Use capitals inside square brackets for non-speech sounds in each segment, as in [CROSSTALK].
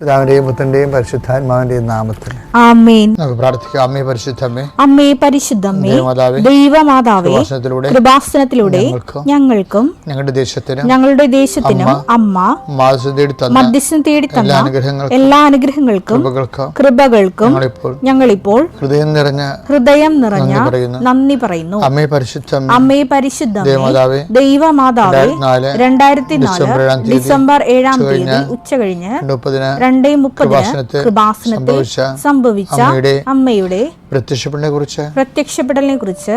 പിതാവിന്റെയും പുത്രന്റെയും പരിശുദ്ധാത്മാവിന്റെയും നാമത്തിൽ. ആമേൻ. നമുക്ക് പ്രാർത്ഥിക്കാം. അമ്മേ പരിശുദ്ധമ്മേ അമ്മേ പരിശുദ്ധമ്മേ ദേവമാതാവേ കൃപാസനത്തിലൂടെ കൃപാസനത്തിലൂടെ ഞങ്ങൾക്കും ഞങ്ങളുടെ ദേശത്തിനും ഞങ്ങളുടെ ദേശത്തിനും അമ്മ മധ്യസ്ഥം തേടി എല്ലാ തന്ന എല്ലാ അനുഗ്രഹങ്ങൾക്കും കൃപകൾക്കും ഞങ്ങളിപ്പോൾ ഹൃദയം നിറഞ്ഞ ഹൃദയം നിറഞ്ഞ നന്ദി പറയുന്നു. അമ്മേ പരിശുദ്ധ അമ്മേ പരിശുദ്ധ ദൈവമാതാവേ ദൈവമാതാവേ രണ്ടായിരത്തി നാല് ഡിസംബർ ഏഴാം തീയതി ഡിസംബർ ഏഴാം തീയതി ഉച്ച കഴിഞ്ഞ് മുപ്പതിന് രണ്ടേ മുപ്പതിന് കൃപാസനത്തിൽ സംഭവിച്ച അമ്മയുടെ പ്രത്യക്ഷപ്പെടലിനെ കുറിച്ച് പ്രത്യക്ഷപ്പെടലിനെ കുറിച്ച്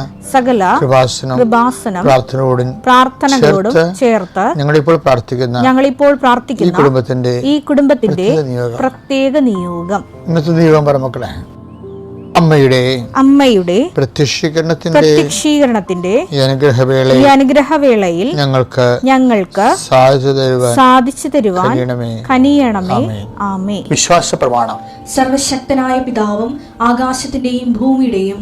സകല കൃപാസനം കൃപാസനം പ്രാർത്ഥനയോടും പ്രാർത്ഥനകളോടും ചേർത്ത് ഞങ്ങളിപ്പോൾ പ്രാർത്ഥിക്കുന്ന ഞങ്ങളിപ്പോൾ ഈ പ്രാർത്ഥിക്കുന്ന കുടുംബത്തിന്റെ ഈ കുടുംബത്തിന്റെ പ്രത്യേക നിയോഗം. ഇന്നത്തെ നിയോഗം പറമക്കളെ അമ്മയുടെ അമ്മയുടെ പ്രത്യക്ഷീകരണത്തിന്റെ പ്രത്യക്ഷീകരണത്തിന്റെ ഈ അനുഗ്രഹവേള ഈ അനുഗ്രഹവേളയിൽ ഞങ്ങൾക്ക് ഞങ്ങൾക്ക് സാധിച്ചു തരുവാൻ സാധിച്ചു തരുവാൻ കനിയണമേ. ആമേ വിശ്വാസ പ്രമാണം സർവശക്തനായ പിതാവും ആകാശത്തിന്റെയും ഭൂമിയുടെയും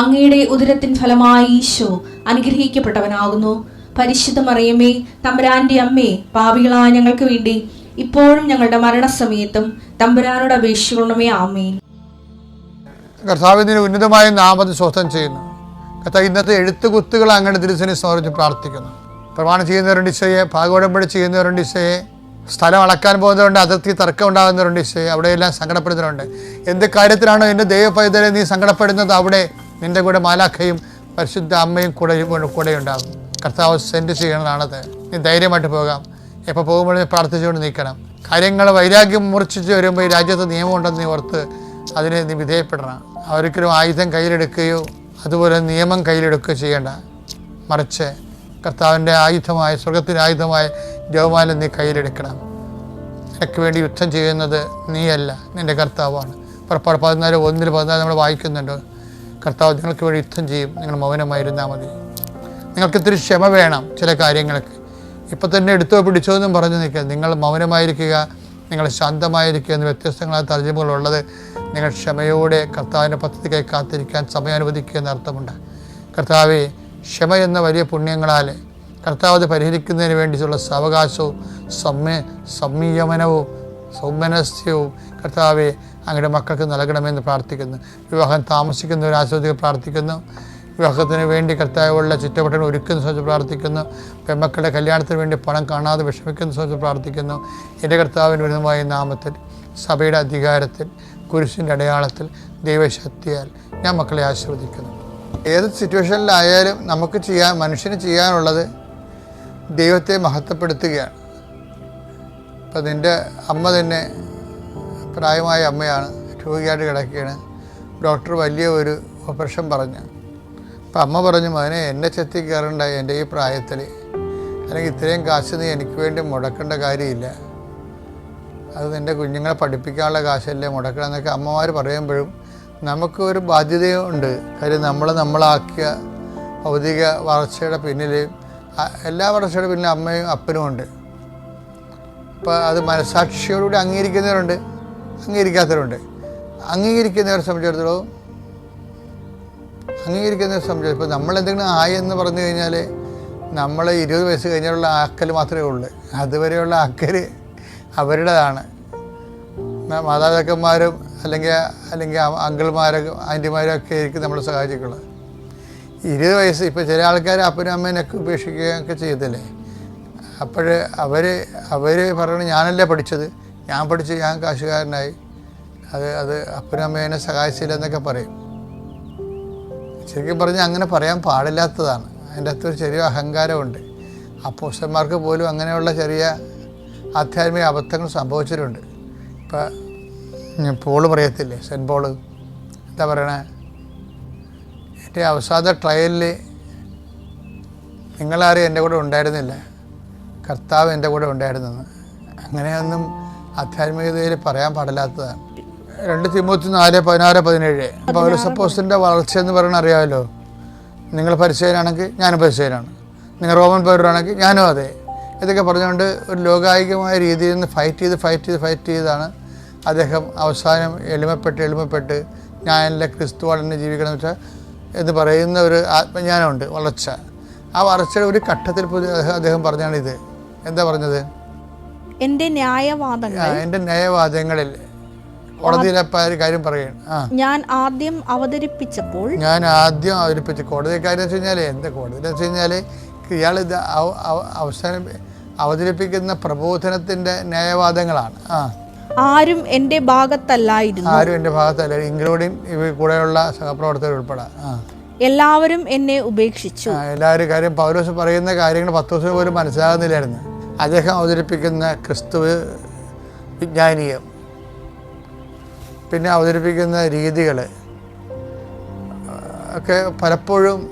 അങ്ങയുടെ ഉദരത്തിൻ ഫലമായി ഈശോ അനുഗ്രഹിക്കപ്പെട്ടവനാകുന്നു. പരിശുദ്ധ മറിയമേ തമ്പുരാന്റെ അമ്മേ പാപികളായ ഞങ്ങൾക്ക് വേണ്ടി ഇപ്പോഴും ഞങ്ങളുടെ മരണസമയത്തും തമ്പുരാനോട് അപേക്ഷിക്കണമേ ആമേൻ. കർത്താവിന്റെ ഉന്നതമായ നാമത്തെ സ്വസ്ഥം ചെയ്യുന്നു. കർത്താവ് ഇന്നത്തെ എഴുത്തുകുത്തുകൾ അങ്ങനെ തിരുസനെ സ്മരിച്ച് പ്രാർത്ഥിക്കുന്നു. പ്രമാണം ചെയ്യുന്നവരുണ്ട് ഇസയെ ഭാഗോടമ്പടി ചെയ്യുന്നവരുണ്ട് ഇസയെ സ്ഥലം അളക്കാൻ പോകുന്നവരുണ്ട് അതിർത്തി തർക്കം ഉണ്ടാകുന്നവരുണ്ട് ഇസയെ അവിടെയെല്ലാം സങ്കടപ്പെടുന്നവരുണ്ട്. എന്ത് കാര്യത്തിലാണോ എന്റെ ദൈവപൈതലെ നീ സങ്കടപ്പെടുന്നത് അവിടെ നിന്റെ കൂടെ മാലാഖയും പരിശുദ്ധ അമ്മയും കൂടെ കൂടെ ഉണ്ടാകും. കർത്താവ് സെൻഡ് ചെയ്യണതാണത് നീ ധൈര്യമായിട്ട് പോകാം. എപ്പോൾ പോകുമ്പോഴും പ്രാർത്ഥിച്ചുകൊണ്ട് നിൽക്കണം. കാര്യങ്ങൾ വൈരാഗ്യം മുറിച്ചിട്ട് വരുമ്പോൾ ഈ രാജ്യത്ത് നിയമമുണ്ടെന്ന് നീ ഓർത്ത് അതിനെ നീ വിധേയപ്പെടണം. ഒരിക്കലും ആയുധം കയ്യിലെടുക്കുകയോ അതുപോലെ നിയമം കയ്യിലെടുക്കുകയോ ചെയ്യേണ്ട. മറിച്ച് കർത്താവിന്റെ ആയുധമായ സ്വർഗത്തിന്റെ ആയുധമായ ജവമാല നീ കയ്യിലെടുക്കണം. നിനക്ക് വേണ്ടി യുദ്ധം ചെയ്യുന്നത് നീയല്ല നിന്റെ കർത്താവാണ്. പുറപ്പാട് പതിനാല് ഒന്നിൽ പതിനാല് നമ്മൾ വായിക്കുന്നുണ്ട്. കർത്താവ് നിങ്ങൾക്ക് വേണ്ടി യുദ്ധം ചെയ്യും. നിങ്ങൾ മൗനമായിരുന്നാൽ മതി. നിങ്ങൾക്ക് ഇത്തിരി ക്ഷമ വേണം ചില കാര്യങ്ങൾക്ക്. ഇപ്പം തന്നെ എടുത്തോ പിടിച്ചോ എന്നും പറഞ്ഞു നിൽക്കുക. നിങ്ങൾ മൗനമായിരിക്കുക നിങ്ങൾ ശാന്തമായിരിക്കുക എന്ന് വ്യത്യസ്തങ്ങളായ തർജമകളുള്ളത് നിങ്ങൾ ക്ഷമയോടെ കർത്താവിന്റെ പദ്ധതിക്കായി കാത്തിരിക്കാൻ സമയം അനുവദിക്കുക എന്ന അർത്ഥമുണ്ട്. കർത്താവെ ക്ഷമ എന്ന വലിയ പുണ്യങ്ങളാൽ കർത്താവ് അത് പരിഹരിക്കുന്നതിന് വേണ്ടിയുള്ള സാവകാശവും സമ്യ സംയമനവും സൗമനസ്യവും കർത്താവെ അങ്ങയുടെ മക്കൾക്ക് നൽകണമെന്ന് പ്രാർത്ഥിക്കുന്നു. വിവാഹം താമസിക്കുന്നവർ ആസ്വദിക്കാൻ പ്രാർത്ഥിക്കുന്നു. വിവാഹത്തിന് വേണ്ടി കർത്താവുള്ള ചുറ്റവട്ടങ്ങൾ ഒരുക്കുന്ന സംബന്ധിച്ച് പ്രാർത്ഥിക്കുന്നു. പെമ്മക്കളുടെ കല്യാണത്തിന് വേണ്ടി പണം കാണാതെ വിഷമിക്കുന്ന സംബന്ധിച്ച് പ്രാർത്ഥിക്കുന്നു. എന്റെ കർത്താവിന് വിരുദ്ധമായ നാമത്തിൽ സഭയുടെ അധികാരത്തിൽ കുരിശിന്റെ അടയാളത്തിൽ ദൈവശക്തിയാൽ ഞാൻ മക്കളെ ആശീർവദിക്കുന്നു. ഏത് സിറ്റുവേഷനിലായാലും നമുക്ക് ചെയ്യാൻ മനുഷ്യന് ചെയ്യാനുള്ളത് ദൈവത്തെ മഹത്വപ്പെടുത്തുകയാണ്. അപ്പം നിന്റെ അമ്മ തന്നെ പ്രായമായ അമ്മയാണ് രോഗിയായിട്ട് കിടക്കുകയാണ്. ഡോക്ടർ വലിയ ഒരു ഓപ്പറേഷൻ പറഞ്ഞു. അപ്പം അമ്മ പറഞ്ഞു മകനെ എന്നെ ചെത്തി കയറണ്ട എന്റെ ഈ പ്രായത്തിൽ അല്ലെങ്കിൽ ഇത്രയും കാശ് നീ എനിക്ക് വേണ്ടി മുടക്കേണ്ട കാര്യമില്ല. അത് നിന്റെ കുഞ്ഞുങ്ങളെ പഠിപ്പിക്കാനുള്ള കാശല്ലേ മുടക്കണം എന്നൊക്കെ അമ്മമാർ പറയുമ്പോഴും നമുക്ക് ഒരു ബാധ്യതയുണ്ട് കാര്യം നമ്മൾ നമ്മളാക്കിയ ഭൗതിക വളർച്ചയുടെ പിന്നിൽ എല്ലാ വളർച്ചയുടെ പിന്നിൽ അമ്മയും അപ്പനും ഉണ്ട് അപ്പോൾ അത് മനസാക്ഷിയോടുകൂടി അംഗീകരിക്കുന്നവരുണ്ട്. അംഗീകരിക്കാത്തവരുണ്ട്. അംഗീകരിക്കുന്നവരെ സംബന്ധിച്ചിടത്തോളം അംഗീകരിക്കുന്നവരെ സംബന്ധിച്ച് ഇപ്പോൾ നമ്മൾ എന്തെങ്കിലും ആയി എന്ന് പറഞ്ഞു കഴിഞ്ഞാൽ നമ്മൾ ഇരുപത് വയസ്സ് കഴിഞ്ഞുള്ള ആക്കൽ മാത്രമേ ഉള്ളൂ. അതുവരെയുള്ള ആക്കൽ അവരുടേതാണ്. മാതാപിതാക്കന്മാരും അല്ലെങ്കിൽ അല്ലെങ്കിൽ അങ്കിൾമാരൊക്കെ ആന്റിമാരും ഒക്കെ ആയിരിക്കും നമ്മളെ സഹായിച്ചിട്ടുള്ളത്. ഇരുപത് വയസ്സ് ഇപ്പോൾ ചില ആൾക്കാർ അപ്പനും അമ്മേനൊക്കെ ഉപേക്ഷിക്കുകയൊക്കെ ചെയ്തില്ലേ? അപ്പോൾ അവർ അവർ പറയണത് ഞാനല്ലേ പഠിച്ചത്. ഞാൻ പഠിച്ച് ഞാൻ കാശുകാരനായി. അത് അത് അപ്പനും അമ്മേനെ സഹായിച്ചില്ല എന്നൊക്കെ പറയും. ശരിക്കും പറഞ്ഞാൽ അങ്ങനെ പറയാൻ പാടില്ലാത്തതാണ്. അതിന്റെ അകത്തൊരു ചെറിയ അഹങ്കാരമുണ്ട്. അപ്പോസ്റ്റന്മാർക്ക് പോലും അങ്ങനെയുള്ള ചെറിയ ആധ്യാത്മിക അബദ്ധങ്ങൾ സംഭവിച്ചിട്ടുണ്ട്. ഇപ്പം പോൾ പറയത്തില്ലേ സെന്റ് പോൾ? എന്താ പറയണേ? എന്റെ അവസാന ട്രയലിൽ നിങ്ങളാരും എന്റെ കൂടെ ഉണ്ടായിരുന്നില്ല. കർത്താവ് എന്റെ കൂടെ ഉണ്ടായിരുന്നെന്ന് അങ്ങനെയൊന്നും ആധ്യാത്മികതയിൽ പറയാൻ പാടില്ലാത്തതാണ്. രണ്ട് തിമൂത്തി നാല് പതിനാറ് പതിനേഴ്. പൗരസപ്പോസിന്റെ വളർച്ച എന്ന് പറയുന്നത് അറിയാമല്ലോ. നിങ്ങൾ പരിശീലനാണെങ്കിൽ ഞാനും പരിശീലനാണ് നിങ്ങൾ റോമൻ പൗരനാണെങ്കിൽ ഞാനും അതെ. ഇതൊക്കെ പറഞ്ഞുകൊണ്ട് ഒരു ലോകായികമായ രീതിയിൽ നിന്ന് ഫൈറ്റ് ചെയ്ത് ഫൈറ്റ് ചെയ്ത് ഫൈറ്റ് ചെയ്താണ് അദ്ദേഹം അവസാനം എളിമപ്പെട്ട് എളിമപ്പെട്ട് ഞാൻ ക്രിസ്തുവാണെന്ന് ജീവിക്കണം ജീവിക്കണമെന്ന് വെച്ചാൽ എന്ന് പറയുന്ന ഒരു ആത്മജ്ഞാനമുണ്ട് വളർച്ച. ആ വളർച്ചയുടെ ഒരു ഘട്ടത്തിൽ പുതിയ അദ്ദേഹം- അദ്ദേഹം പറഞ്ഞാണ് ഇത് എന്താ പറഞ്ഞത്? എന്റെ ന്യായവാദങ്ങൾ എന്റെ എന്റെ ന്യായവാദങ്ങളിൽ കോടതിയിലപ്പ ഒരു കാര്യം പറയുകയാണ് ഞാൻ ആദ്യം അവതരിപ്പിച്ചപ്പോൾ ഞാൻ ആദ്യം അവതരിപ്പിച്ച കോടതി കാര്യം വെച്ച് കഴിഞ്ഞാൽ എന്താ കോടതി? വെച്ച് കഴിഞ്ഞാൽ ഇയാൾ ഇത് അവ- അവ- അവസാനം അവതരിപ്പിക്കുന്ന പ്രബോധനത്തിന്റെ ന്യായവാദങ്ങളാണ്. ആ. ആരും എന്റെ ഭാഗത്തല്ലായിരുന്നു. ആരും എന്റെ ഭാഗത്തല്ല ഇൻക്ലൂഡിങ് കൂടെയുള്ള സഹപ്രവർത്തകർ ഉൾപ്പെടെ. എല്ലാവരും എന്നെ ഉപേക്ഷിച്ചു. എല്ലാവരും കാര്യം പൗലോസ് പറയുന്ന കാര്യങ്ങൾ പത്ത് ദിവസം പോലും മനസ്സിലാകുന്നില്ലായിരുന്നു. അദ്ദേഹം അവതരിപ്പിക്കുന്ന ക്രിസ്തു വിജ്ഞാനീയം പിന്നെ അവതരിപ്പിക്കുന്ന രീതികൾ ഒക്കെ പലപ്പോഴും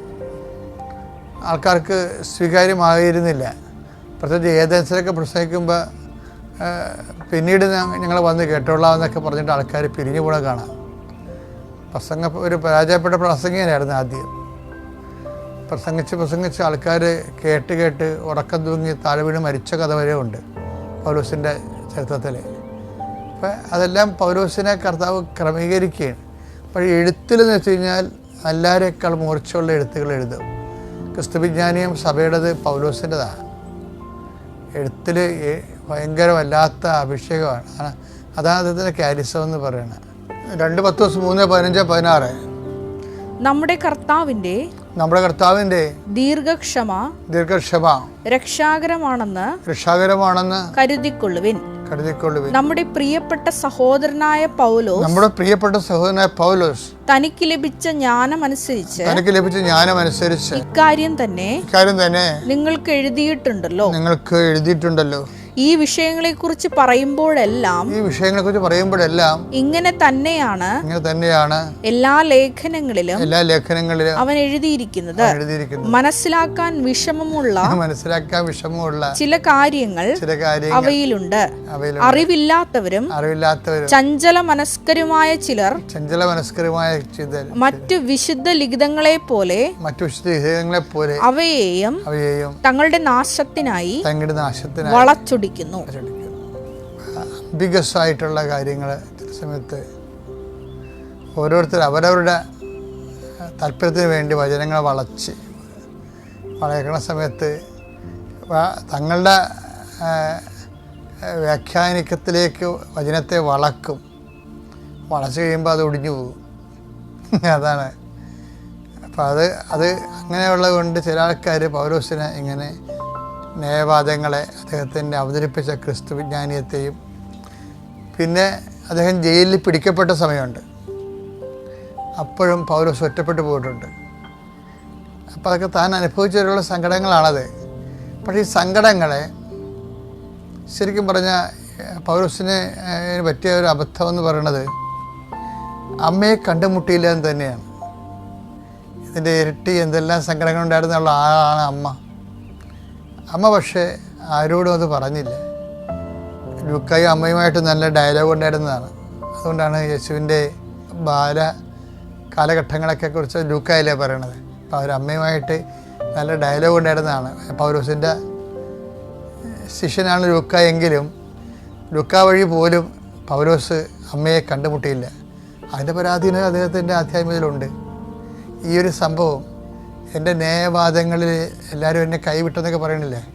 ആൾക്കാർക്ക് സ്വീകാര്യമായിരുന്നില്ല. പ്രത്യേകിച്ച് ഏതൻസിലൊക്കെ പ്രസംഗിക്കുമ്പോൾ പിന്നീട് ഞങ്ങൾ വന്ന് കേട്ടോളാം എന്നൊക്കെ പറഞ്ഞിട്ട് ആൾക്കാർ പിരിഞ്ഞു പോണ കാണാം. പ്രസംഗ ഒരു പരാജയപ്പെട്ട പ്രസംഗികനായിരുന്നു ആദ്യം. പ്രസംഗിച്ച് പ്രസംഗിച്ച് ആൾക്കാർ കേട്ട് കേട്ട് ഉറക്കം തൂങ്ങി താഴെ വീണ് മരിച്ച കഥ വരെ ഉണ്ട് പൗലോസിന്റെ ചരിത്രത്തിൽ അപ്പം അതെല്ലാം പൗലോസിനെ കർത്താവ് ക്രമീകരിക്കുകയാണ്. അപ്പോൾ എഴുത്തിലെന്ന് വെച്ച് കഴിഞ്ഞാൽ എല്ലാവരേക്കാൾ മൂർച്ചയുള്ള എഴുത്തുകൾ എഴുതും. ക്രിസ്തുവിജ്ഞാനിയും സഭയുടേത് പൗലോസിന്റെതാണ്. എഴുത്തിൽ ഭയങ്കര വല്ലാത്ത അഭിഷേകമാണ്. അതാണ് അദ്ദേഹത്തിന്റെ കാരിസം എന്ന് പറയുന്നത് രണ്ട് പത്ത് മൂന്ന് പതിനഞ്ച് പതിനാറ്. നമ്മുടെ കർത്താവിന്റെ നമ്മുടെ കർത്താവിന്റെ ദീർഘക്ഷമ ദീർഘക്ഷമ രക്ഷാകരമാണെന്ന് രക്ഷാകരമാണെന്ന് കരുതിക്കൊള്ളുവിൻ. കരുതിക്കൊള്ളുവിൻ. നമ്മുടെ പ്രിയപ്പെട്ട സഹോദരനായ പൗലോസ് നമ്മുടെ പ്രിയപ്പെട്ട സഹോദരനായ പൗലോസ് തനിക്ക് ലഭിച്ച ജ്ഞാനമനുസരിച്ച് തനിക്ക് ലഭിച്ച ജ്ഞാനമനുസരിച്ച് ഇക്കാര്യം തന്നെ ഇക്കാര്യം തന്നെ നിങ്ങൾക്ക് എഴുതിയിട്ടുണ്ടല്ലോ. നിങ്ങൾക്ക് എഴുതിയിട്ടുണ്ടല്ലോ. ഈ വിഷയങ്ങളെ വിഷയങ്ങളെക്കുറിച്ച് പറയുമ്പോഴെല്ലാം ഈ വിഷയങ്ങളെ വിഷയങ്ങളെക്കുറിച്ച് പറയുമ്പോഴെല്ലാം ഇങ്ങനെ തന്നെയാണ് ഇങ്ങനെ തന്നെയാണ് എല്ലാ ലേഖനങ്ങളിലും എല്ലാ ലേഖനങ്ങളിലും അവൻ എഴുതിയിരിക്കുന്നത്. എഴുതിയിരിക്കുന്നത്. മനസ്സിലാക്കാൻ വിഷമമുള്ള [LAUGHS] മനസ്സിലാക്കാൻ വിഷമമുള്ള ചില കാര്യങ്ങൾ ചില കാര്യങ്ങൾ അവയിലുണ്ട്. അറിവില്ലാത്തവരും അറിവില്ലാത്തവരും ചഞ്ചല മനസ്കരുമായ ചിലർ ചഞ്ചല മനസ്കരുമായ ചിലർ മറ്റു വിശുദ്ധ ലിഖിതങ്ങളെ പോലെ മറ്റു വിശുദ്ധ ലിഖിതങ്ങളെ പോലെ അവയെയും അവയെയും തങ്ങളുടെ നാശത്തിനായി തങ്ങളുടെ നാശത്തിനായി വളച്ചൊടിക്കുന്നു ബിഗസ്സായിട്ടുള്ള കാര്യങ്ങൾ ചില സമയത്ത് ഓരോരുത്തർ അവരവരുടെ താല്പര്യത്തിന് വേണ്ടി വചനങ്ങളെ വളച്ച് വളയ്ക്കണ സമയത്ത് തങ്ങളുടെ വ്യാഖ്യാനിക്കത്തിലേക്ക് വചനത്തെ വളക്കും. വളച്ച് കഴിയുമ്പോൾ അത് ഒടിഞ്ഞു പോകും. [LAUGHS] അതാണ്. അപ്പോൾ അത് അത് അങ്ങനെയുള്ളത് കൊണ്ട് ചില ആൾക്കാർ പൗരോസിനെ ഇങ്ങനെ ന്യായവാദങ്ങളെ അദ്ദേഹത്തിന്റെ അവതരിപ്പിച്ച ക്രിസ്തു വിജ്ഞാനീയത്തെയും പിന്നെ അദ്ദേഹം ജയിലിൽ പിടിക്കപ്പെട്ട സമയമുണ്ട്. അപ്പോഴും പൗലോസ് ഒറ്റപ്പെട്ടു പോയിട്ടുണ്ട്. അപ്പോൾ അതൊക്കെ താൻ അനുഭവിച്ചവരുള്ള സങ്കടങ്ങളാണത്. പക്ഷേ ഈ സങ്കടങ്ങളെ ശരിക്കും പറഞ്ഞാൽ പൗലോസിന് പറ്റിയ ഒരു അബദ്ധം എന്ന് പറയുന്നത് അമ്മയെ കണ്ടുമുട്ടിയില്ല എന്ന് തന്നെയാണ്. ഇതിന്റെ ഇരട്ടി എന്തെല്ലാം സങ്കടങ്ങളുണ്ടായിരുന്നുള്ള ആളാണ് അമ്മ. അമ്മ പക്ഷേ ആരോടും അത് പറഞ്ഞില്ല. ലുക്കായി അമ്മയുമായിട്ട് നല്ല ഡയലോഗ് ഉണ്ടായിരുന്നതാണ്. അതുകൊണ്ടാണ് യേശുവിന്റെ ബാല കാലഘട്ടങ്ങളൊക്കെ കുറിച്ച് ലൂക്കായല്ലേ പറയണത്. അപ്പോൾ അവർ അമ്മയുമായിട്ട് നല്ല ഡയലോഗ് ഉണ്ടായിരുന്നതാണ്. പൗലോസിന്റെ ശിഷ്യനാണ് ലൂക്ക എങ്കിലും ലുക്ക വഴി പോലും പൗലോസ് അമ്മയെ കണ്ടുമുട്ടിയില്ല. അതിന്റെ പരാധീനത അദ്ദേഹത്തിന്റെ ആധ്യാത്മികതയിലുണ്ട്. ഈ ഒരു സംഭവം എന്റെ ന്യായവാദങ്ങളിൽ എല്ലാവരും എന്നെ കൈവിട്ടെന്നൊക്കെ പറയണില്ലേ?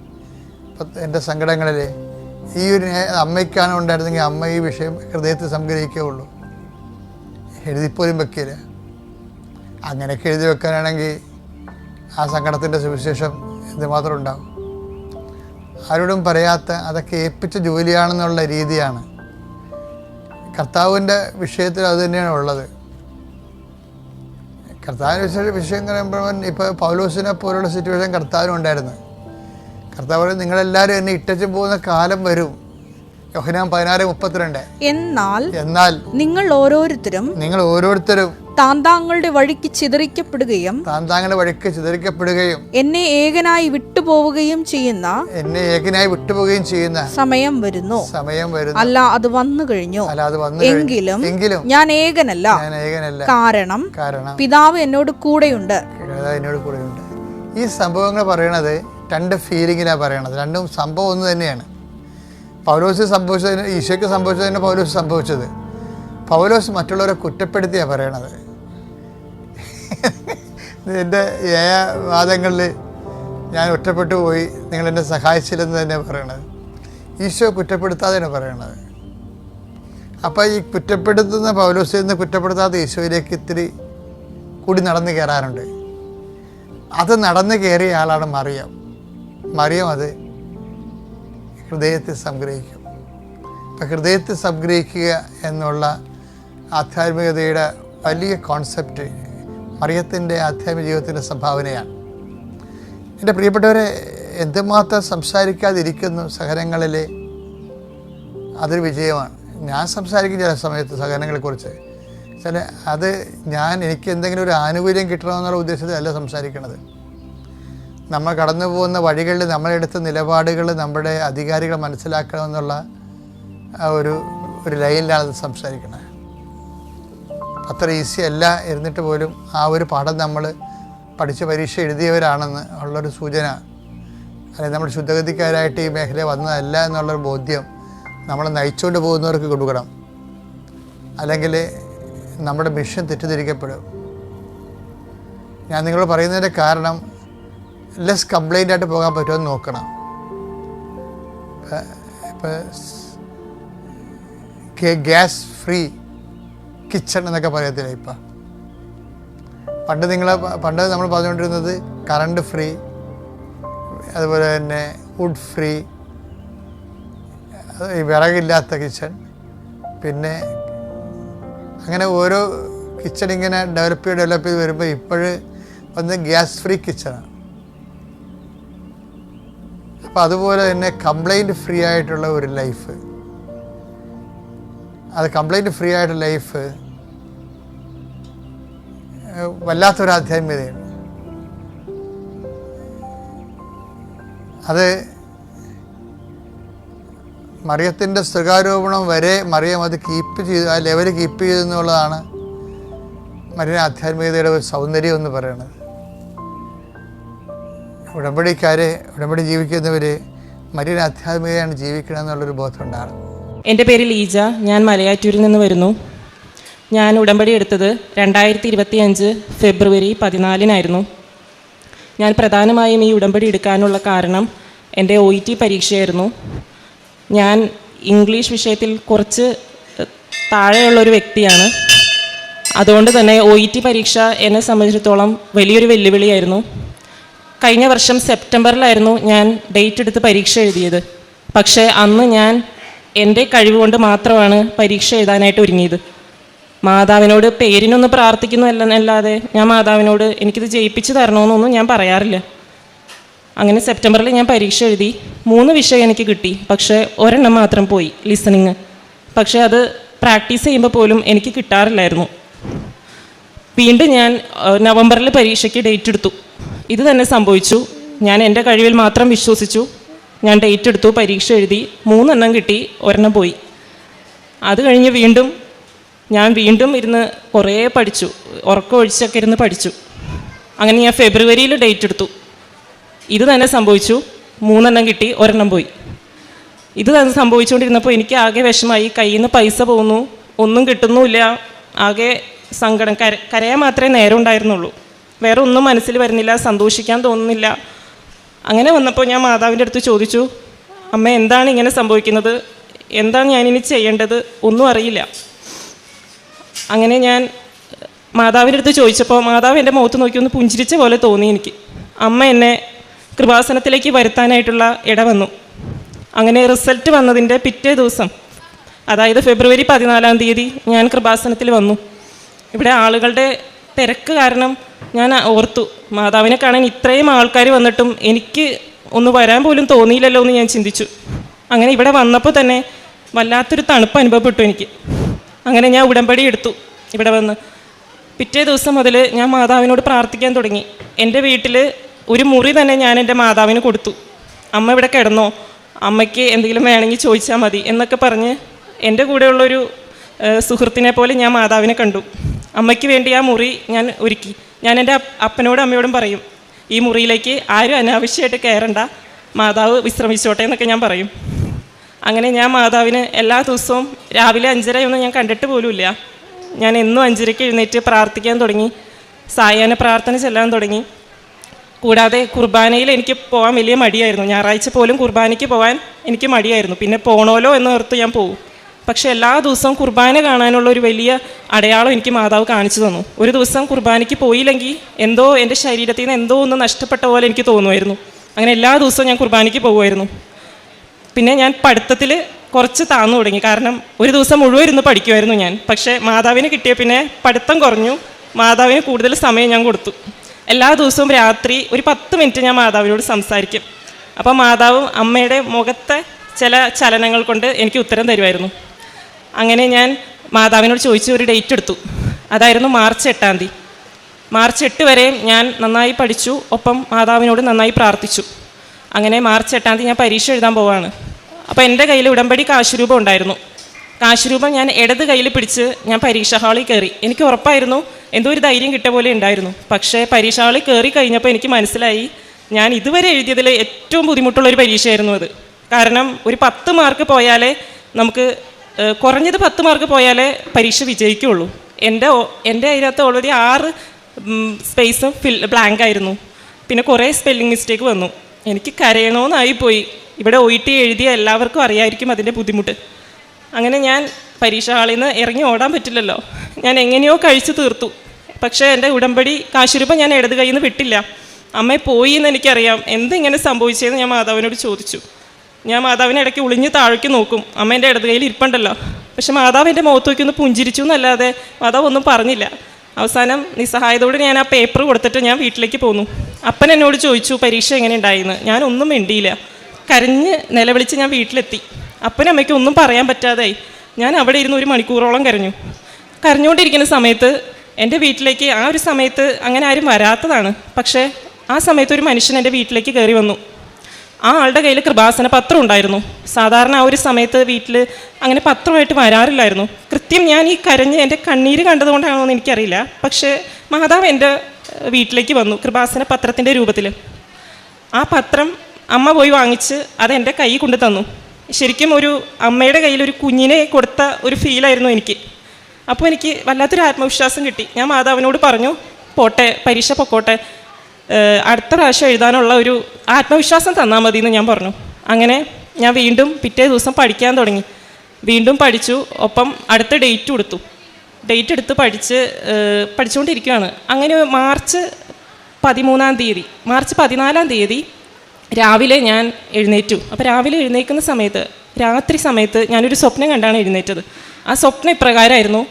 അപ്പം എന്റെ സങ്കടങ്ങളിൽ ഈ ഒരു അമ്മയ്ക്കാണ് ഉണ്ടായിരുന്നെങ്കിൽ അമ്മ ഈ വിഷയം ഹൃദയത്തിൽ സംഗ്രഹിക്കുകയുള്ളൂ. എഴുതിപ്പോലും വെക്കില്ല. അങ്ങനെയൊക്കെ എഴുതി വെക്കാനാണെങ്കിൽ ആ സങ്കടത്തിന്റെ സുവിശേഷം എന്തുമാത്രം ഉണ്ടാവും? ആരോടും പറയാത്ത അതൊക്കെ ഏൽപ്പിച്ച ജോലിയാണെന്നുള്ള രീതിയാണ്. കർത്താവിന്റെ വിഷയത്തിൽ അത് തന്നെയാണ് ഉള്ളത്. കർത്താവിന്റെ വിഷയ വിഷയം പറയുമ്പോൾ ഇപ്പോൾ പൗലോസിനെ പോലുള്ള സിറ്റുവേഷൻ കർത്താവിനും ഉണ്ടായിരുന്നു. കർത്താവ് പറയും നിങ്ങളെല്ലാവരും എന്നെ ഇട്ടച്ചു പോകുന്ന കാലം വരും. യോഹനാൻ പതിനാറ് മുപ്പത്തിരണ്ട്. എന്നാൽ എന്നാൽ നിങ്ങൾ ഓരോരുത്തരും നിങ്ങൾ ഓരോരുത്തരും താന്താങ്ങളുടെ വഴിക്ക് ചിതറിക്കപ്പെടുകയും താന്താങ്ങളുടെ വഴിക്ക് ചിതറിക്കപ്പെടുകയും എന്നെ ഏകനായി വിട്ടുപോവുകയും ചെയ്യുന്ന എന്നെ ഏകനായി വിട്ടുപോവുകയും ചെയ്യുന്ന സമയം വരുന്നു. സമയം വരുന്നു. അല്ല അത് വന്നു കഴിഞ്ഞു. അല്ല അത് വന്നു. എങ്കിലും എങ്കിലും ഞാൻ ഏകനല്ല. ഞാൻ ഏകനല്ല. കാരണം കാരണം പിതാവ് എന്നോട് കൂടെയുണ്ട്. പിതാവ് എന്നോട് കൂടെയുണ്ട്. ഈ സംഭവങ്ങൾ പറയണത് രണ്ട് ഫീലിങ്ങിലാണ് പറയണത്. രണ്ടും സംഭവം ഒന്ന് തന്നെയാണ്. പൗലോസ് സംഭവിച്ചതിന് ഈശോയ്ക്ക് സംഭവിച്ചതിന് പൗലോസ് സംഭവിച്ചത്. പൗലോസ് മറ്റുള്ളവരെ കുറ്റപ്പെടുത്തിയാണ് പറയണത്. എന്റെ വാദങ്ങളിൽ ഞാൻ ഒറ്റപ്പെട്ടു പോയി. നിങ്ങൾ എന്നെ സഹായിച്ചില്ലെന്ന് തന്നെ പറയണത്. ഈശോ കുറ്റപ്പെടുത്താതെയാണ് പറയണത്. അപ്പോൾ ഈ കുറ്റപ്പെടുത്തുന്ന പൗലോസിൽ നിന്ന് കുറ്റപ്പെടുത്താത്ത ഈശോയിലേക്ക് ഇത്തിരി കൂടി നടന്നു കയറാറുണ്ട്. അത് നടന്നു കയറിയ ആളാണ് മറിയം. മറിയം അത് ഹൃദയത്തിൽ സംഗ്രഹിക്കും. അപ്പം ഹൃദയത്തിൽ സംഗ്രഹിക്കുക എന്നുള്ള ആധ്യാത്മികതയുടെ വലിയ കോൺസെപ്റ്റ് മറിയത്തിന്റെ ആധ്യാത്മിക ജീവിതത്തിന്റെ സംഭാവനയാണ്. എന്റെ പ്രിയപ്പെട്ടവരെ എന്തുമാത്രം സംസാരിക്കാതിരിക്കുന്നു സഹനങ്ങളിൽ അതൊരു വിജയമാണ്. ഞാൻ സംസാരിക്കും ചില സമയത്ത് സഹനങ്ങളെക്കുറിച്ച് ചില അത് ഞാൻ എനിക്ക് എന്തെങ്കിലും ഒരു ആനുകൂല്യം കിട്ടണമെന്നുള്ള ഉദ്ദേശത്തിലല്ല സംസാരിക്കണത്. നമ്മൾ കടന്നു പോകുന്ന വഴികളിൽ നമ്മളെടുത്ത നിലപാടുകൾ നമ്മുടെ അധികാരികൾ മനസ്സിലാക്കണമെന്നുള്ള ഒരു ഒരു ലൈനിലാണ് സംസാരിക്കുന്നത് അത്ര ഈസി അല്ല. ഇരുന്നിട്ട് പോലും ആ ഒരു പാഠം നമ്മൾ പഠിച്ച് പരീക്ഷ എഴുതിയവരാണെന്ന് ഉള്ളൊരു സൂചന. അല്ലെങ്കിൽ നമ്മൾ ശുദ്ധഗതിക്കാരായിട്ട് ഈ മേഖല വന്നതല്ല എന്നുള്ളൊരു ബോധ്യം നമ്മൾ നയിച്ചുകൊണ്ട് പോകുന്നവർക്ക് കൊടുക്കണം. അല്ലെങ്കിൽ നമ്മുടെ മിഷൻ തെറ്റിദ്ധരിക്കപ്പെടും. ഞാൻ നിങ്ങളോട് പറയുന്നതിന്റെ കാരണം ലെസ് കംപ്ലൈന്റ് ആയിട്ട് പോകാൻ പറ്റുമെന്ന് നോക്കണം. ഇപ്പം ഗ്യാസ് ഫ്രീ കിച്ചൺ എന്നൊക്കെ പറയത്തില്ല ഇപ്പം? പണ്ട് നിങ്ങൾ പണ്ട് നമ്മൾ പറഞ്ഞുകൊണ്ടിരുന്നത് കറണ്ട് ഫ്രീ അതുപോലെ തന്നെ വുഡ് ഫ്രീ ഈ വിറകില്ലാത്ത കിച്ചൺ പിന്നെ അങ്ങനെ ഓരോ കിച്ചൺ ഇങ്ങനെ ഡെവലപ്പ് ചെയ്ത് ഡെവലപ്പ് ചെയ്ത് വരുമ്പോൾ ഇപ്പോഴ് വന്ന് ഗ്യാസ് ഫ്രീ കിച്ചണാണ് അപ്പോൾ അതുപോലെ തന്നെ കംപ്ലൈന്റ് ഫ്രീ ആയിട്ടുള്ള ഒരു ലൈഫ് അത് കംപ്ലൈന്റ് ഫ്രീ ആയിട്ടുള്ള ലൈഫ് വല്ലാത്തൊരു ആധ്യാത്മികതയാണ് അത് മറിയത്തിന്റെ സ്വകാരോപണം വരെ മറിയം അത് കീപ്പ് ചെയ്ത് ആ ലെവൽ കീപ്പ് ചെയ്തു എന്നുള്ളതാണ് മറിയ ആധ്യാത്മികതയുടെ ഒരു സൗന്ദര്യം എന്ന് പറയുന്നത്. ഉടമ്പടിക്കാരെ ഉടമ്പടി ജീവിക്കുന്നവർ മരിയൻ ആധ്യാത്മികതയാണ് ജീവിക്കണം എന്നുള്ളൊരു ബോധം ഉണ്ടാകണം. എന്റെ പേര് ലീജ ഞാൻ മലയാറ്റൂരിൽ നിന്ന് വരുന്നു. ഞാൻ ഉടമ്പടി എടുത്തത് രണ്ടായിരത്തി ഇരുപത്തി അഞ്ച് ഫെബ്രുവരി പതിനാലിനായിരുന്നു. ഞാൻ പ്രധാനമായും ഈ ഉടമ്പടി എടുക്കാനുള്ള കാരണം എന്റെ ഒ ടി പരീക്ഷയായിരുന്നു. ഞാൻ ഇംഗ്ലീഷ് വിഷയത്തിൽ കുറച്ച് താഴെയുള്ളൊരു വ്യക്തിയാണ്. അതുകൊണ്ട് തന്നെ ഒ ടി പരീക്ഷ എന്നെ സംബന്ധിച്ചിടത്തോളം വലിയൊരു വെല്ലുവിളിയായിരുന്നു. കഴിഞ്ഞ വർഷം സെപ്റ്റംബറിലായിരുന്നു ഞാൻ ഡേറ്റ് എടുത്ത് പരീക്ഷ എഴുതിയത്. പക്ഷേ അന്ന് ഞാൻ എന്റെ കഴിവുകൊണ്ട് മാത്രമാണ് പരീക്ഷ എഴുതാനായിട്ട് ഒരുങ്ങിയത്. മാതാവിനോട് പേരിനൊന്ന് പ്രാർത്ഥിക്കുന്നു അല്ലാതെ ഞാൻ മാതാവിനോട് എനിക്കിത് ജയിപ്പിച്ച് തരണമെന്നൊന്നും ഞാൻ പറയാറില്ല. അങ്ങനെ സെപ്റ്റംബറിൽ ഞാൻ പരീക്ഷ എഴുതി. മൂന്ന് വിഷയം എനിക്ക് കിട്ടി. പക്ഷേ ഒരെണ്ണം മാത്രം പോയി ലിസണിങ്. പക്ഷേ അത് പ്രാക്ടീസ് ചെയ്യുമ്പോൾ പോലും എനിക്ക് കിട്ടാറില്ലായിരുന്നു. വീണ്ടും ഞാൻ നവംബറിൽ പരീക്ഷയ്ക്ക് ഡേറ്റ് എടുത്തു. ഇത് തന്നെ സംഭവിച്ചു. ഞാൻ എന്റെ കഴിവിൽ മാത്രം വിശ്വസിച്ചു. ഞാൻ ഡേറ്റ് എടുത്തു പരീക്ഷ എഴുതി. മൂന്നെണ്ണം കിട്ടി ഒരെണ്ണം പോയി. അത് കഴിഞ്ഞ് വീണ്ടും ഞാൻ വീണ്ടും ഇരുന്ന് കുറേ പഠിച്ചു. ഉറക്കം ഒഴിച്ചൊക്കെ ഇരുന്ന് പഠിച്ചു. അങ്ങനെ ഞാൻ ഫെബ്രുവരിയിൽ ഡേറ്റ് എടുത്തു. ഇത് തന്നെ സംഭവിച്ചു. മൂന്നെണ്ണം കിട്ടി ഒരെണ്ണം പോയി. ഇത് തന്നെ സംഭവിച്ചുകൊണ്ടിരുന്നപ്പോൾ എനിക്ക് ആകെ വിഷമായി കയ്യിൽ നിന്ന് പൈസ പോകുന്നു. ഒന്നും കിട്ടുന്നുമില്ല. ആകെ സങ്കടം. കര കരയാൻ മാത്രമേ നേരം ഉണ്ടായിരുന്നുള്ളൂ. വേറെ ഒന്നും മനസ്സിൽ വരുന്നില്ല. സന്തോഷിക്കാൻ തോന്നുന്നില്ല. അങ്ങനെ വന്നപ്പോൾ ഞാൻ മാതാവിന്റെ അടുത്ത് ചോദിച്ചു അമ്മ എന്താണ് ഇങ്ങനെ സംഭവിക്കുന്നത്? എന്താണ് ഞാനിനി ചെയ്യേണ്ടത്? ഒന്നും അറിയില്ല. അങ്ങനെ ഞാൻ മാതാവിന്റെ അടുത്ത് ചോദിച്ചപ്പോൾ മാതാവ് എന്റെ മുഖത്ത് നോക്കി ഒന്ന് പുഞ്ചിരിച്ച പോലെ തോന്നി എനിക്ക്. അമ്മ എന്നെ കൃപാസനത്തിലേക്ക് വരുത്താനായിട്ടുള്ള ഇട വന്നു. അങ്ങനെ റിസൾട്ട് വന്നതിന്റെ പിറ്റേ ദിവസം അതായത് ഫെബ്രുവരി പതിനാലാം തീയതി ഞാൻ കൃപാസനത്തിൽ വന്നു. ഇവിടെ ആളുകളുടെ തിരക്ക് കാരണം ഞാൻ ഓർത്തു മാതാവിനെ കാണാൻ ഇത്രയും ആൾക്കാർ വന്നിട്ടും എനിക്ക് ഒന്ന് വരാൻ പോലും തോന്നിയില്ലല്ലോ എന്ന് ഞാൻ ചിന്തിച്ചു. അങ്ങനെ ഇവിടെ വന്നപ്പോൾ തന്നെ വല്ലാത്തൊരു തണുപ്പ് അനുഭവപ്പെട്ടു എനിക്ക്. അങ്ങനെ ഞാൻ ഉടമ്പടി എടുത്തു. ഇവിടെ വന്ന്. പിറ്റേ ദിവസം മുതൽ ഞാൻ മാതാവിനോട് പ്രാർത്ഥിക്കാൻ തുടങ്ങി. എന്റെ വീട്ടിൽ ഒരു മുറി തന്നെ ഞാൻ എന്റെ മാതാവിന് കൊടുത്തു. അമ്മ ഇവിടെ കിടന്നോ? അമ്മയ്ക്ക് എന്തെങ്കിലും വേണമെങ്കിൽ ചോദിച്ചാൽ മതി എന്നൊക്കെ പറഞ്ഞ് എന്റെ കൂടെയുള്ളൊരു സുഹൃത്തിനെ പോലെ ഞാൻ മാതാവിനെ കണ്ടു. അമ്മയ്ക്ക് വേണ്ടി ആ മുറി ഞാൻ ഒരുക്കി. ഞാൻ എന്റെ അപ്പ- അപ്പനോടും അമ്മയോടും പറയും ഈ മുറിയിലേക്ക് ആരും അനാവശ്യമായിട്ട് കയറണ്ട. മാതാവ് വിശ്രമിച്ചോട്ടെ എന്നൊക്കെ ഞാൻ പറയും. അങ്ങനെ ഞാൻ മാതാവിന് എല്ലാ ദിവസവും രാവിലെ അഞ്ചരയൊന്നും ഞാൻ കണ്ടിട്ട് പോലുമില്ല. ഞാൻ എന്നും അഞ്ചരയ്ക്ക് എഴുന്നേറ്റ് പ്രാർത്ഥിക്കാൻ തുടങ്ങി. സായാഹ്ന പ്രാർത്ഥന ചെല്ലാൻ തുടങ്ങി. കൂടാതെ കുർബാനയിൽ എനിക്ക് പോകാൻ വലിയ മടിയായിരുന്നു. ഞായറാഴ്ച പോലും കുർബാനയ്ക്ക് പോകാൻ എനിക്ക് മടിയായിരുന്നു. പിന്നെ പോണോലോ എന്ന് ഓർത്ത് ഞാൻ പോകും പക്ഷേ എല്ലാ ദിവസവും കുർബാന കാണാനുള്ള ഒരു വലിയ അടയാളം എനിക്ക് മാതാവ് കാണിച്ചു തന്നു. ഒരു ദിവസം കുർബാനയ്ക്ക് പോയില്ലെങ്കിൽ എന്തോ എന്റെ ശരീരത്തിൽ നിന്ന് എന്തോ ഒന്ന് നഷ്ടപ്പെട്ട പോലെ എനിക്ക് തോന്നുമായിരുന്നു. അങ്ങനെ എല്ലാ ദിവസവും ഞാൻ കുർബാനയ്ക്ക് പോകുമായിരുന്നു പിന്നെ ഞാൻ പഠിത്തത്തിൽ കുറച്ച് താന്നു തുടങ്ങി. കാരണം ഒരു ദിവസം മുഴുവൻ ഇരുന്ന് പഠിക്കുമായിരുന്നു ഞാൻ. പക്ഷേ മാതാവിന് കിട്ടിയ പിന്നെ പഠിത്തം കുറഞ്ഞു. മാതാവിന് കൂടുതൽ സമയം ഞാൻ കൊടുത്തു. എല്ലാ ദിവസവും രാത്രി ഒരു പത്ത് മിനിറ്റ് ഞാൻ മാതാവിനോട് സംസാരിക്കും. അപ്പോൾ മാതാവും അമ്മയുടെ മുഖത്തെ ചില ചലനങ്ങൾ കൊണ്ട് എനിക്ക് ഉത്തരം തരുമായിരുന്നു അങ്ങനെ ഞാൻ മാതാവിനോട് ചോദിച്ച് ഒരു ഡേറ്റ് എടുത്തു. അതായിരുന്നു മാർച്ച് എട്ടാം തീയതി. മാർച്ച് എട്ട് വരെയും ഞാൻ നന്നായി പഠിച്ചു. ഒപ്പം മാതാവിനോട് നന്നായി പ്രാർത്ഥിച്ചു. അങ്ങനെ മാർച്ച് എട്ടാം തീയതി ഞാൻ പരീക്ഷ എഴുതാൻ പോവാണ്. അപ്പോൾ എന്റെ കയ്യിൽ ഉടമ്പടി കാശുരൂപം ഉണ്ടായിരുന്നു. കാശുരൂപം ഞാൻ ഇടത് കയ്യിൽ പിടിച്ച് ഞാൻ പരീക്ഷാ ഹാളിൽ കയറി. എനിക്ക് ഉറപ്പായിരുന്നു എന്തോ ഒരു ധൈര്യം കിട്ടിയ പോലെ ഉണ്ടായിരുന്നു. പക്ഷേ പരീക്ഷാ ഹാളിൽ കയറി കഴിഞ്ഞപ്പോൾ എനിക്ക് മനസ്സിലായി ഞാൻ ഇതുവരെ എഴുതിയതിൽ ഏറ്റവും ബുദ്ധിമുട്ടുള്ള ഒരു പരീക്ഷയായിരുന്നു അത്. കാരണം ഒരു പത്ത് മാർക്ക് പോയാലേ നമുക്ക് കുറഞ്ഞത് പത്ത് മാർക്ക് പോയാലേ പരീക്ഷ വിജയിക്കുള്ളൂ എന്റെ എന്റെ അതിനകത്ത് ഓൾറെഡി ആറ് സ്പേസും ഫിൽ ബ്ലാങ്ക് ആയിരുന്നു. പിന്നെ കുറേ സ്പെല്ലിംഗ് മിസ്റ്റേക്ക് വന്നു. എനിക്ക് കരയണമെന്നായി പോയി ഇവിടെ ഒ ടി എഴുതിയ എല്ലാവർക്കും അറിയായിരിക്കും അതിന്റെ ബുദ്ധിമുട്ട്. അങ്ങനെ ഞാൻ പരീക്ഷ ഹാളിൽ നിന്ന് ഇറങ്ങി ഓടാൻ പറ്റില്ലല്ലോ. ഞാൻ എങ്ങനെയോ കഴിച്ചു തീർത്തു. പക്ഷേ എന്റെ ഉടമ്പടി കാശുരൂപം ഞാൻ ഇടത് കയ്യിൽ നിന്ന് വിട്ടില്ല. അമ്മ പോയി എന്ന് എനിക്കറിയാം. എന്തിങ്ങനെ സംഭവിച്ചതെന്ന് ഞാൻ മാതാവിനോട് ചോദിച്ചു. ഞാൻ മാതാവിനെ ഇടയ്ക്ക് ഒളിഞ്ഞ് താഴേക്ക് നോക്കും. അമ്മേന്റെ ഇടത് കയ്യിൽ ഇരിപ്പുണ്ടല്ലോ. പക്ഷെ മാതാവ് എന്റെ മുഖത്ത് നോക്കി ഒന്ന് പുഞ്ചിരിച്ചു എന്നല്ലാതെ മാതാവ് ഒന്നും പറഞ്ഞില്ല. അവസാനം നിസ്സഹായതോടെ ഞാൻ ആ പേപ്പർ കൊടുത്തിട്ട് ഞാൻ വീട്ടിലേക്ക് പോന്നു. അപ്പൻ എന്നോട് ചോദിച്ചു പരീക്ഷ എങ്ങനെ ഉണ്ടായിരുന്നു ഞാൻ ഒന്നും മിണ്ടിയില്ല. കരഞ്ഞ് നിലവിളിച്ച് ഞാൻ വീട്ടിലെത്തി. അപ്പനും അമ്മയ്ക്ക് ഒന്നും പറയാൻ പറ്റാതായി. ഞാൻ അവിടെ ഇരുന്ന് ഒരു മണിക്കൂറോളം കരഞ്ഞു. കരഞ്ഞുകൊണ്ടിരിക്കുന്ന സമയത്ത് എന്റെ വീട്ടിലേക്ക് ആ ഒരു സമയത്ത് അങ്ങനെ ആരും വരാത്തതാണ്. പക്ഷേ ആ സമയത്ത് ഒരു മനുഷ്യൻ എന്റെ വീട്ടിലേക്ക് കയറി വന്നു. ആ ആളുടെ കയ്യിൽ കൃപാസന പത്രം ഉണ്ടായിരുന്നു. സാധാരണ ആ ഒരു സമയത്ത് വീട്ടിൽ അങ്ങനെ പത്രമായിട്ട് വരാറില്ലായിരുന്നു. കൃത്യം ഞാൻ ഈ കരഞ്ഞ് എന്റെ കണ്ണീര് കണ്ടതുകൊണ്ടാണോ എന്ന് എനിക്കറിയില്ല. പക്ഷേ മാതാവ് എന്റെ വീട്ടിലേക്ക് വന്നു കൃപാസന പത്രത്തിന്റെ രൂപത്തിൽ ആ പത്രം അമ്മ പോയി വാങ്ങിച്ച് അത് എന്റെ കൈ കൊണ്ട് തന്നു. ശരിക്കും ഒരു അമ്മയുടെ കയ്യിൽ ഒരു കുഞ്ഞിനെ കൊടുത്ത ഒരു ഫീലായിരുന്നു എനിക്ക്. അപ്പോൾ എനിക്ക് വല്ലാത്തൊരു ആത്മവിശ്വാസം കിട്ടി. ഞാൻ മാതാവിനോട് പറഞ്ഞു പോട്ടെ പരീക്ഷ പൊക്കോട്ടെ. അടുത്ത പ്രാവശ്യം എഴുതാനുള്ള ഒരു ആത്മവിശ്വാസം തന്നാൽ മതി എന്ന് ഞാൻ പറഞ്ഞു. അങ്ങനെ ഞാൻ വീണ്ടും പിറ്റേ ദിവസം പഠിക്കാൻ തുടങ്ങി. വീണ്ടും പഠിച്ചു. ഒപ്പം അടുത്ത ഡേറ്റ് കൊടുത്തു. ഡേറ്റ് എടുത്ത് പഠിച്ച് പഠിച്ചുകൊണ്ടിരിക്കുകയാണ്. അങ്ങനെ മാർച്ച് പതിമൂന്നാം തീയതി മാർച്ച് പതിനാലാം തീയതി രാവിലെ ഞാൻ എഴുന്നേറ്റു. അപ്പോൾ രാവിലെ എഴുന്നേൽക്കുന്ന സമയത്ത് രാത്രി സമയത്ത് ഞാനൊരു സ്വപ്നം കണ്ടാണ് എഴുന്നേറ്റത്. ആ സ്വപ്നം ഇപ്രകാരമായിരുന്നു.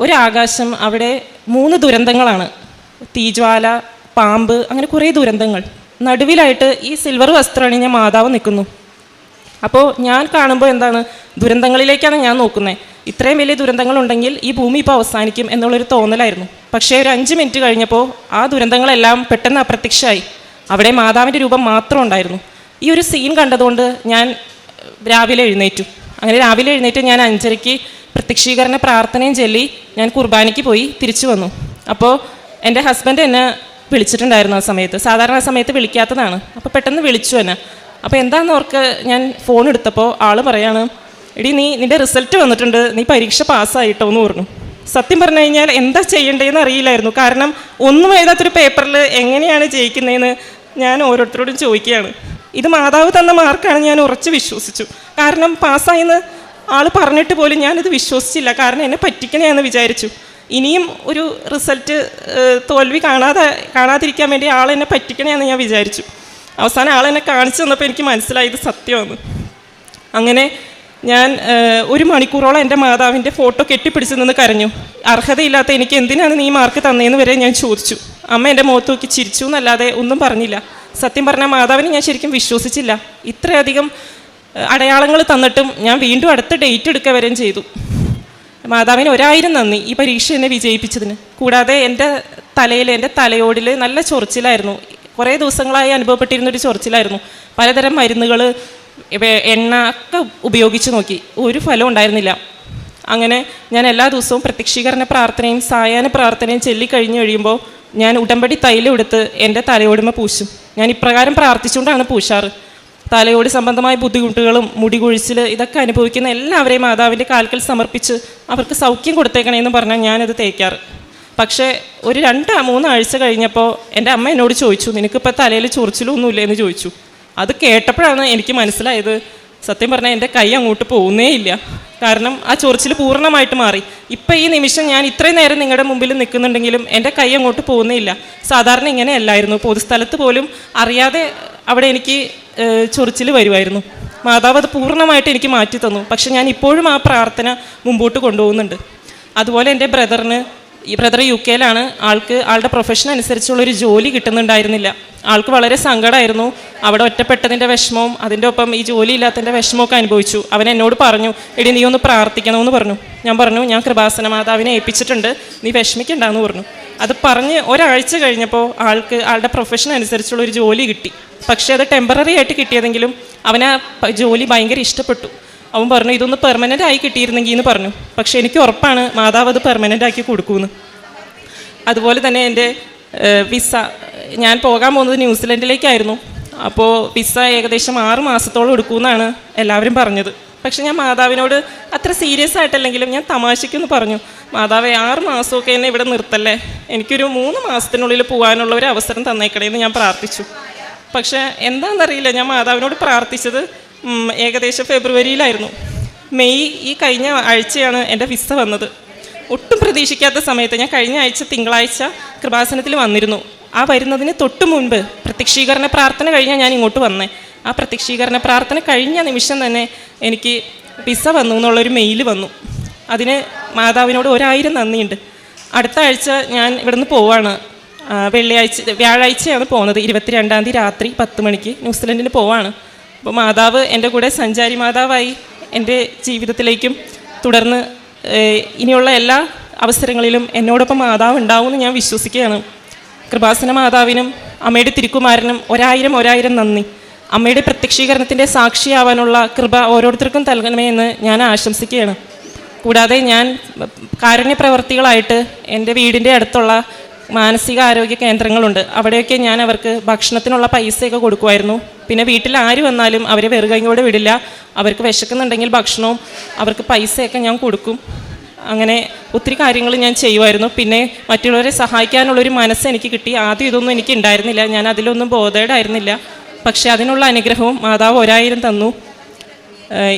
ഒരാകാശം അവിടെ മൂന്ന് ദുരന്തങ്ങളാണ്. തീജ്വാല പാമ്പ് അങ്ങനെ കുറേ ദുരന്തങ്ങൾ. നടുവിലായിട്ട് ഈ സിൽവർ വസ്ത്രം അണിഞ്ഞ മാതാവ് നിൽക്കുന്നു. അപ്പോൾ ഞാൻ കാണുമ്പോൾ എന്താണ്? ദുരന്തങ്ങളിലേക്കാണ് ഞാൻ നോക്കുന്നത്. ഇത്രയും വലിയ ദുരന്തങ്ങളുണ്ടെങ്കിൽ ഈ ഭൂമി ഇപ്പോൾ അവസാനിക്കും എന്നുള്ളൊരു തോന്നലായിരുന്നു. പക്ഷേ ഒരു അഞ്ച് മിനിറ്റ് കഴിഞ്ഞപ്പോൾ ആ ദുരന്തങ്ങളെല്ലാം പെട്ടെന്ന് അപ്രത്യക്ഷമായി. അവിടെ മാതാവിന്റെ രൂപം മാത്രം ഉണ്ടായിരുന്നു. ഈ ഒരു സീൻ കണ്ടതുകൊണ്ട് ഞാൻ രാവിലെ എഴുന്നേറ്റു. അങ്ങനെ രാവിലെ എഴുന്നേറ്റ് ഞാൻ അഞ്ചരയ്ക്ക് പ്രത്യക്ഷീകരണ പ്രാർത്ഥനയും ചൊല്ലി ഞാൻ കുർബാനയ്ക്ക് പോയി തിരിച്ചു വന്നു. അപ്പോൾ എന്റെ ഹസ്ബൻഡ് എന്നെ വിളിച്ചിട്ടുണ്ടായിരുന്നു ആ സമയത്ത്. സാധാരണ ആ സമയത്ത് വിളിക്കാത്തതാണ്. അപ്പോൾ പെട്ടെന്ന് വിളിച്ചു എന്നെ. അപ്പോൾ എന്താണെന്ന് ഓർക്ക് ഞാൻ ഫോൺ എടുത്തപ്പോൾ ആൾ പറയാണ് എടി നീ നിന്റെ റിസൾട്ട് വന്നിട്ടുണ്ട്. നീ പരീക്ഷ പാസ്സായിട്ടോ? എന്ന് പറഞ്ഞു. സത്യം പറഞ്ഞു കഴിഞ്ഞാൽ എന്താ ചെയ്യേണ്ടതെന്ന് അറിയില്ലായിരുന്നു. കാരണം ഒന്നും എഴുതാത്തൊരു പേപ്പറിൽ എങ്ങനെയാണ് ജയിക്കുന്നതെന്ന് ഞാൻ ഓരോരുത്തരോടും ചോദിക്കുകയാണ്. ഇത് മാതാവ് തന്ന മാർക്കാണ് ഞാൻ ഉറച്ച് വിശ്വസിച്ചു. കാരണം പാസ്സായെന്ന് ആൾ പറഞ്ഞിട്ട് പോലും ഞാനിത് വിശ്വസിച്ചില്ല. കാരണം എന്നെ പറ്റിക്കണേ എന്ന് വിചാരിച്ചു. ഇനിയും ഒരു റിസൾട്ട് തോൽവി കാണാതെ കാണാതിരിക്കാൻ വേണ്ടി ആൾ എന്നെ പറ്റിക്കണേന്ന് ഞാൻ വിചാരിച്ചു. അവസാനം ആൾ എന്നെ കാണിച്ചു തന്നപ്പോൾ എനിക്ക് മനസ്സിലായത് സത്യമാണ് അങ്ങനെ ഞാൻ ഒരു മണിക്കൂറോളം എന്റെ മാതാവിന്റെ ഫോട്ടോ കെട്ടിപ്പിടിച്ച് നിന്ന് കരഞ്ഞു. അർഹതയില്ലാത്ത എനിക്ക് എന്തിനാണ് നീ മാർക്ക് തന്നതെന്ന് വരെ ഞാൻ ചോദിച്ചു. അമ്മ എന്റെ മുഖത്ത് നോക്കി ചിരിച്ചു എന്നല്ലാതെ ഒന്നും പറഞ്ഞില്ല. സത്യം പറഞ്ഞാൽ മാതാവിനെ ഞാൻ ശരിക്കും വിശ്വസിച്ചില്ല. ഇത്രയധികം അടയാളങ്ങൾ തന്നിട്ടും ഞാൻ വീണ്ടും അടുത്ത ഡേറ്റ് എടുക്കുക വരെയും ചെയ്തു. മാതാവിന് ഒരായിരം നന്ദി ഈ പരീക്ഷ എന്നെ വിജയിപ്പിച്ചതിന്. കൂടാതെ എന്റെ തലയിൽ എന്റെ തലയോടിൽ നല്ല ചൊറിച്ചിലായിരുന്നു. കുറേ ദിവസങ്ങളായി അനുഭവപ്പെട്ടിരുന്ന ഒരു ചൊറിച്ചിലായിരുന്നു. പലതരം മരുന്നുകൾ എണ്ണ ഒക്കെ ഉപയോഗിച്ച് നോക്കി. ഒരു ഫലം ഉണ്ടായിരുന്നില്ല. അങ്ങനെ ഞാൻ എല്ലാ ദിവസവും പ്രത്യക്ഷീകരണ പ്രാർത്ഥനയും സായാഹ്ന പ്രാർത്ഥനയും ചൊല്ലിക്കഴിഞ്ഞ് കഴിയുമ്പോൾ ഞാൻ ഉടമ്പടി തൈലം എടുത്ത് എന്റെ തലയോടുമ പൂശും. ഞാൻ ഇപ്രകാരം പ്രാർത്ഥിച്ചുകൊണ്ടാണ് പൂശാറ്. തലയോട് സംബന്ധമായ ബുദ്ധിമുട്ടുകളും മുടി കൊഴിച്ചിൽ ഇതൊക്കെ അനുഭവിക്കുന്ന എല്ലാവരെയും മാതാവിന്റെ കാൽക്കൽ സമർപ്പിച്ച് അവർക്ക് സൗഖ്യം കൊടുത്തേക്കണേന്ന് പറഞ്ഞാൽ ഞാനത് തേക്കാറ്. പക്ഷേ ഒരു രണ്ട് മൂന്നാഴ്ച കഴിഞ്ഞപ്പോൾ എന്റെ അമ്മ എന്നോട് ചോദിച്ചു നിനക്കിപ്പോൾ തലയിൽ ചൊറിച്ചിലൊന്നുമില്ലേ? എന്ന് ചോദിച്ചു. അത് കേട്ടപ്പോഴാണ് എനിക്ക് മനസ്സിലായത്. സത്യം പറഞ്ഞാൽ എന്റെ കൈ അങ്ങോട്ട് പോകുന്നേ ഇല്ല. കാരണം ആ ചൊറിച്ചിൽ പൂർണമായിട്ട് മാറി. ഇപ്പം ഈ നിമിഷം ഞാൻ ഇത്രയും നേരം നിങ്ങളുടെ മുമ്പിൽ നിൽക്കുന്നുണ്ടെങ്കിലും എന്റെ കൈ അങ്ങോട്ട് പോകുന്നേ ഇല്ല. സാധാരണ ഇങ്ങനെയല്ലായിരുന്നു. പൊതുസ്ഥലത്ത് പോലും അറിയാതെ അവിടെ എനിക്ക് ചൊറിച്ചിൽ വരുമായിരുന്നു മാതാവ് അത് പൂർണമായിട്ട് എനിക്ക് മാറ്റി തന്നു. പക്ഷെ ഞാൻ ഇപ്പോഴും ആ പ്രാർത്ഥന മുമ്പോട്ട് കൊണ്ടുപോകുന്നുണ്ട്. അതുപോലെ എന്റെ ബ്രദറിന് ഈ ബ്രദർ യു കെയിലാണ്. ആൾക്ക് ആളുടെ പ്രൊഫഷൻ അനുസരിച്ചുള്ള ഒരു ജോലി കിട്ടുന്നുണ്ടായിരുന്നില്ല. ആൾക്ക് വളരെ സങ്കടമായിരുന്നു. അവിടെ ഒറ്റപ്പെട്ടതിന്റെ വിഷമവും അതിന്റെ ഒപ്പം ഈ ജോലി ഇല്ലാത്തതിന്റെ വിഷമമൊക്കെ അനുഭവിച്ചു. അവൻ എന്നോട് പറഞ്ഞു എടി നീ ഒന്ന് പ്രാർത്ഥിക്കണമെന്ന് പറഞ്ഞു. ഞാൻ പറഞ്ഞു ഞാൻ കൃപാസന മാതാവിനെ ഏൽപ്പിച്ചിട്ടുണ്ട്. നീ വിഷമിക്കണ്ടെന്ന് പറഞ്ഞു. അത് പറഞ്ഞ് ഒരാഴ്ച കഴിഞ്ഞപ്പോൾ ആൾക്ക് ആളുടെ പ്രൊഫഷൻ അനുസരിച്ചുള്ള ഒരു ജോലി കിട്ടി. പക്ഷേ അത് ടെമ്പററി ആയിട്ട് കിട്ടിയതെങ്കിലും അവന് ആ ജോലി ഭയങ്കര ഇഷ്ടപ്പെട്ടു. അവൻ പറഞ്ഞു ഇതൊന്ന് പെർമനന്റ് ആയി കിട്ടിയിരുന്നെങ്കിൽ എന്ന് പറഞ്ഞു. പക്ഷേ എനിക്ക് ഉറപ്പാണ് മാതാവ് അത് പെർമനന്റ് ആക്കി കൊടുക്കുമെന്ന് അതുപോലെ തന്നെ എന്റെ വിസ. ഞാൻ പോകാൻ പോകുന്നത് ന്യൂസിലൻഡിലേക്കായിരുന്നു. അപ്പോൾ വിസ ഏകദേശം ആറ് മാസത്തോളം എടുക്കുമെന്നാണ് എല്ലാവരും പറഞ്ഞത്. പക്ഷെ ഞാൻ മാതാവിനോട് അത്ര സീരിയസ് ആയിട്ടല്ലെങ്കിലും ഞാൻ തമാശയ്ക്കെന്ന് പറഞ്ഞു മാതാവെ ആറ് മാസമൊക്കെ എന്നെ ഇവിടെ നിർത്തല്ലേ? എനിക്കൊരു മൂന്ന് മാസത്തിനുള്ളിൽ പോകാനുള്ള ഒരു അവസരം തന്നേക്കണേ എന്ന് ഞാൻ പ്രാർത്ഥിച്ചു. പക്ഷേ എന്താണെന്നറിയില്ല ഞാൻ മാതാവിനോട് പ്രാർത്ഥിച്ചത് ഏകദേശം ഫെബ്രുവരിയിലായിരുന്നു. മെയ് ഈ കഴിഞ്ഞ ആഴ്ചയാണ് എന്റെ വിസ വന്നത്. ഒട്ടും പ്രതീക്ഷിക്കാത്ത സമയത്ത് ഞാൻ കഴിഞ്ഞ ആഴ്ച തിങ്കളാഴ്ച കൃപാസനത്തിൽ വന്നിരുന്നു. ആ വരുന്നതിന് തൊട്ട് മുൻപ് പ്രത്യക്ഷീകരണ പ്രാർത്ഥന കഴിഞ്ഞാൽ ഞാൻ ഇങ്ങോട്ട് വന്നേ. ആ പ്രത്യക്ഷീകരണ പ്രാർത്ഥന കഴിഞ്ഞ നിമിഷം തന്നെ എനിക്ക് പിസ വന്നു എന്നുള്ളൊരു മെയിൽ വന്നു. അതിന് മാതാവിനോട് ഒരായിരം നന്ദിയുണ്ട്. അടുത്ത ആഴ്ച ഞാൻ ഇവിടുന്ന് പോവാണ്. വെള്ളിയാഴ്ച വ്യാഴാഴ്ചയാണ് പോകുന്നത് ഇരുപത്തിരണ്ടാം തീയതി രാത്രി പത്ത് മണിക്ക് ന്യൂസിലൻഡിന് പോവാണ്. അപ്പോൾ മാതാവ് എന്റെ കൂടെ സഞ്ചാരി മാതാവായി എന്റെ ജീവിതത്തിലേക്കും തുടർന്ന് ഇനിയുള്ള എല്ലാ അവസരങ്ങളിലും എന്നോടൊപ്പം മാതാവ് ഉണ്ടാവുമെന്ന് ഞാൻ വിശ്വസിക്കുകയാണ്. കൃപാസന മാതാവിനും അമ്മയുടെ തിരുക്കുമാരനും ഒരായിരം ഒരായിരം നന്ദി. അമ്മയുടെ പ്രത്യക്ഷീകരണത്തിന്റെ സാക്ഷിയാവാനുള്ള കൃപ ഓരോരുത്തർക്കും നൽകണമേ എന്ന് ഞാൻ ആശംസിക്കുകയാണ്. കൂടാതെ ഞാൻ കാരുണ്യ പ്രവർത്തികളായിട്ട് എന്റെ വീടിന്റെ അടുത്തുള്ള മാനസിക ആരോഗ്യ കേന്ദ്രങ്ങളുണ്ട്. അവിടെയൊക്കെ ഞാൻ അവർക്ക് ഭക്ഷണത്തിനുള്ള പൈസയൊക്കെ കൊടുക്കുമായിരുന്നു. പിന്നെ വീട്ടിൽ ആര് വന്നാലും അവരെ വെറുകൈയോടെ വിടില്ല. അവർക്ക് വിശക്കുന്നുണ്ടെങ്കിൽ ഭക്ഷണവും അവർക്ക് പൈസയൊക്കെ ഞാൻ കൊടുക്കും. അങ്ങനെ ഒത്തിരി കാര്യങ്ങൾ ഞാൻ ചെയ്യുമായിരുന്നു. പിന്നെ മറ്റുള്ളവരെ സഹായിക്കാനുള്ളൊരു മനസ്സ് എനിക്ക് കിട്ടി. ആദ്യം ഇതൊന്നും എനിക്ക് ഉണ്ടായിരുന്നില്ല. ഞാൻ അതിലൊന്നും ബോധേഡായിരുന്നില്ല പക്ഷേ അതിനുള്ള അനുഗ്രഹവും മാതാവ് ഒരായിരം തന്നു.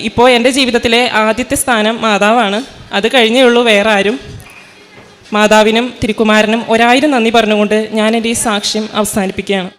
ഇപ്പോൾ എന്റെ ജീവിതത്തിലെ ആദ്യത്തെ സ്ഥാനം മാതാവാണ്. അത് കഴിഞ്ഞേ ഉള്ളൂ വേറെ ആരും മാതാവിനും തിരുക്കുമാരനും ഒരായിരം നന്ദി പറഞ്ഞുകൊണ്ട് ഞാൻ എന്റെ ഈ സാക്ഷ്യം അവസാനിപ്പിക്കുകയാണ്.